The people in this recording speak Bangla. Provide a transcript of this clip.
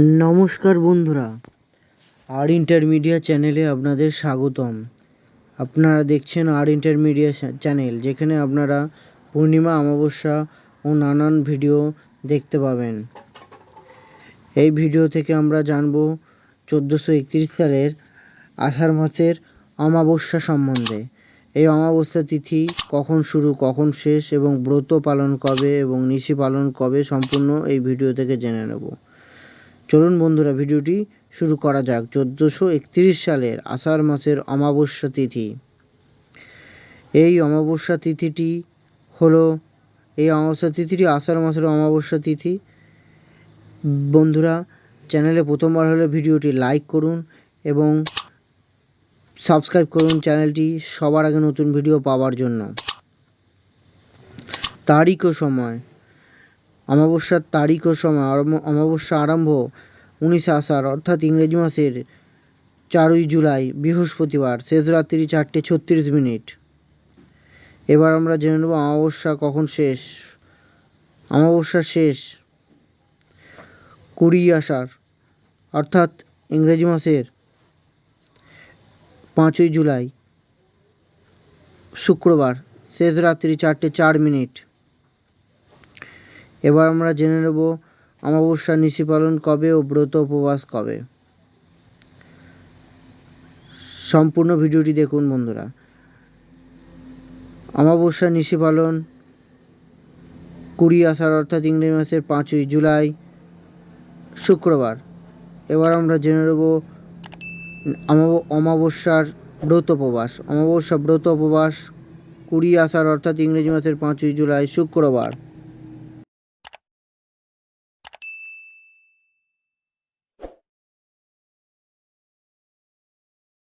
নমস্কার বন্ধুরা। আর ইন্টারমিডিয়া চ্যানেলে আপনাদের স্বাগতম। আপনারা দেখছেন আর ইন্টারমিডিয়া চ্যানেল, যেখানে আপনারা পূর্ণিমা, অমাবস্যা ও নানান ভিডিও দেখতে পাবেন। এই ভিডিও থেকে আমরা জানব চোদ্দোশো একত্রিশ সালের আষাঢ় মাসের অমাবস্যা সম্বন্ধে। এই অমাবস্যা তিথি কখন শুরু, কখন শেষ এবং ব্রত পালন কবে এবং নিশি পালন কবে সম্পূর্ণ এই ভিডিও থেকে জেনে নেব। চলুন বন্ধুরা, ভিডিওটি শুরু করা যাক। চোদ্দোশো একত্রিশ সালের আষাঢ় মাসের অমাবস্যা তিথি। এই অমাবস্যা তিথিটি হলো, এই অমাবস্যা তিথিটি আষাঢ় মাসের অমাবস্যা তিথি। বন্ধুরা, চ্যানেলে প্রথমবার হলে ভিডিওটি লাইক করুন এবং সাবস্ক্রাইব করুন চ্যানেলটি সবার আগে নতুন ভিডিও পাওয়ার জন্য। তারিখ ও সময়। অমাবস্যার তারিখ ও সময় অম- অমাবস্যা আরম্ভ উনিশে আষাঢ়, অর্থাৎ ইংরেজি মাসের চারই জুলাই, বৃহস্পতিবার, শেষ রাত্রি চারটে ছত্রিশ মিনিট। এবার আমরা জেনে নেব অমাবস্যা কখন শেষ। অমাবস্যা শেষ কুড়ি আষাঢ়, অর্থাৎ ইংরেজি মাসের পাঁচই জুলাই, শুক্রবার, শেষ রাত্রি চারটে চার মিনিট। এবার আমরা জেনে নেব অমাবস্যা নিশি পালন কবে ও ব্রত উপবাস কবে। সম্পূর্ণ ভিডিওটি দেখুন বন্ধুরা। অমাবস্যা নিশি পালন কুড়ি আষাঢ় অর্থাৎ ইংরেজি মাসের পাঁচই জুলাই শুক্রবার। এবার আমরা জেনে নেব অমাবস্যার ব্রত উপবাস। অমাবস্যা ব্রত উপবাস কুড়ি আষাঢ় অর্থাৎ ইংরেজি মাসের পাঁচই জুলাই শুক্রবার।